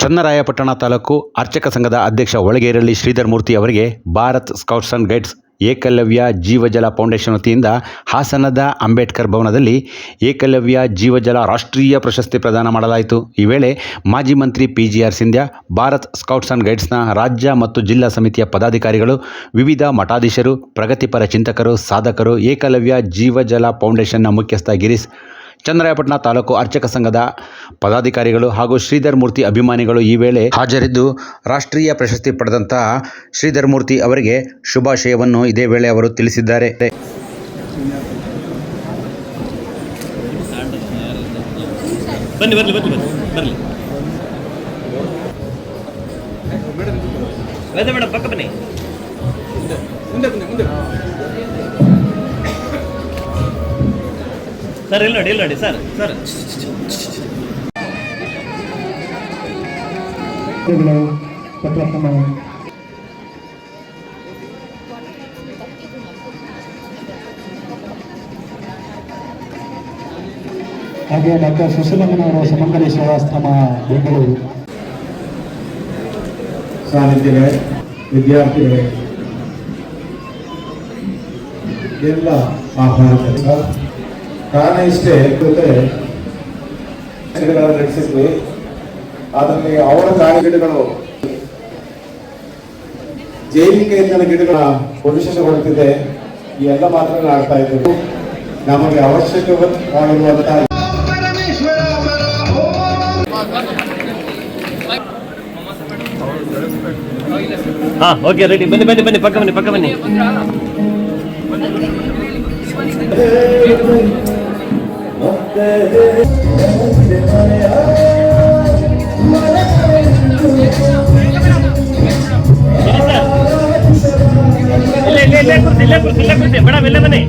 ಚನ್ನರಾಯಪಟ್ಟಣ ತಾಲೂಕು ಅರ್ಚಕ ಸಂಘದ ಅಧ್ಯಕ್ಷ ಒಳಗೇರಳ್ಳಿ ಶ್ರೀಧರ್ ಮೂರ್ತಿ ಅವರಿಗೆ Bharat scouts and guides Ekalavya Jeevajala foundation ವತಿಯಿಂದ ಹಾಸನದ ಅಂಬೇಡ್ಕರ್ ಭವನದಲ್ಲಿ ಏಕಲವ್ಯ ಜೀವಜಲ ರಾಷ್ಟ್ರೀಯ ಪ್ರಶಸ್ತಿ ಪ್ರದಾನ ಮಾಡಲಾಯಿತು. ಈ ವೇಳೆ ಮಾಜಿ ಮಂತ್ರಿ P G R Sindhya, Bharat scouts and ಗೈಡ್ಸ್ನ ರಾಜ್ಯ ಮತ್ತು ಜಿಲ್ಲಾ ಸಮಿತಿಯ ಪದಾಧಿಕಾರಿಗಳು, ವಿವಿಧ ಮಠಾಧೀಶರು, ಪ್ರಗತಿಪರ ಚಿಂತಕರು, ಸಾಧಕರು, ಏಕಲವ್ಯ ಜೀವಜಲ ಫೌಂಡೇಶನ್ನ ಮುಖ್ಯಸ್ಥ ಗಿರೀಶ್ ಚನ್ನರಾಯಪಟ್ಟಣ ತಾಲೂಕು ಅರ್ಚಕ ಸಂಘದ ಪದಾಧಿಕಾರಿಗಳು ಹಾಗೂ ಶ್ರೀಧರ್ ಮೂರ್ತಿ ಅಭಿಮಾನಿಗಳು ಈ ವೇಳೆ ಹಾಜರಿದ್ದು ರಾಷ್ಟ್ರೀಯ ಪ್ರಶಸ್ತಿ ಪಡೆದಂತಹ ಶ್ರೀಧರ್ ಮೂರ್ತಿ ಅವರಿಗೆ ಶುಭಾಶಯವನ್ನು ಇದೇ ವೇಳೆ ಅವರು ತಿಳಿಸಿದ್ದಾರೆ. ಮೇಡಮ್, ಪಕ್ಕ ಬನ್ನಿ. ಸರ್ ಇಲ್ಲಿ ನೋಡಿ ಇಲ್ಲಿ ನೋಡಿ ಸರ್ ಸರ್. ಹಾಗೆ ಡಾಕ್ಟರ್ ಸುಶೀಲಮ್ಮನವರ ಸಮಂಗಲಿ ಸೇವಾಶ್ರಮ ಬೆಂಗಳೂರು. ಸಾನ್ನಿಧ್ಯಗಳೇ ವಿದ್ಯಾರ್ಥಿಗಳೇ ಎಲ್ಲ ಆಹ್ವಾನಿತ ಕಾರಣ ಇಷ್ಟೇ ಜೊತೆ ಗಿಡಗಳನ್ನು ನಡೆಸಿದ್ವಿ ಅದರಲ್ಲಿ ಅವರ ಗಿಡಗಳು ಜೈವಿಕ ಇಂಧನ ಗಿಡಗಳ ಪುರುಷಗೊಳ್ಳುತ್ತಿದೆ ಈ ಎಲ್ಲ ಮಾತ್ರ ಆಡ್ತಾ ಇದ್ದರು ನಮಗೆ ಅವಶ್ಯಕವಾಗಿರುವಂತಹ ಹಾ ಓಕೆ ರೆಡಿ ಬನ್ನಿ ಬನ್ನಿ ಬನ್ನಿ ಪಕ್ಕ ಬನ್ನಿ ಪಕ್ಕ ಬನ್ನಿ ಇಲ್ಲೇ ಇಲ್ಲೇ ಇಲ್ಲೇ ಕೂರ್ಸಿ ಇಲ್ಲೇ ಕೂರ್ಸಿ ಇಲ್ಲೇ ಕೂರ್ಸಿ ಮೇಡಮ್ ಇಲ್ಲೇ ಬನ್ನಿ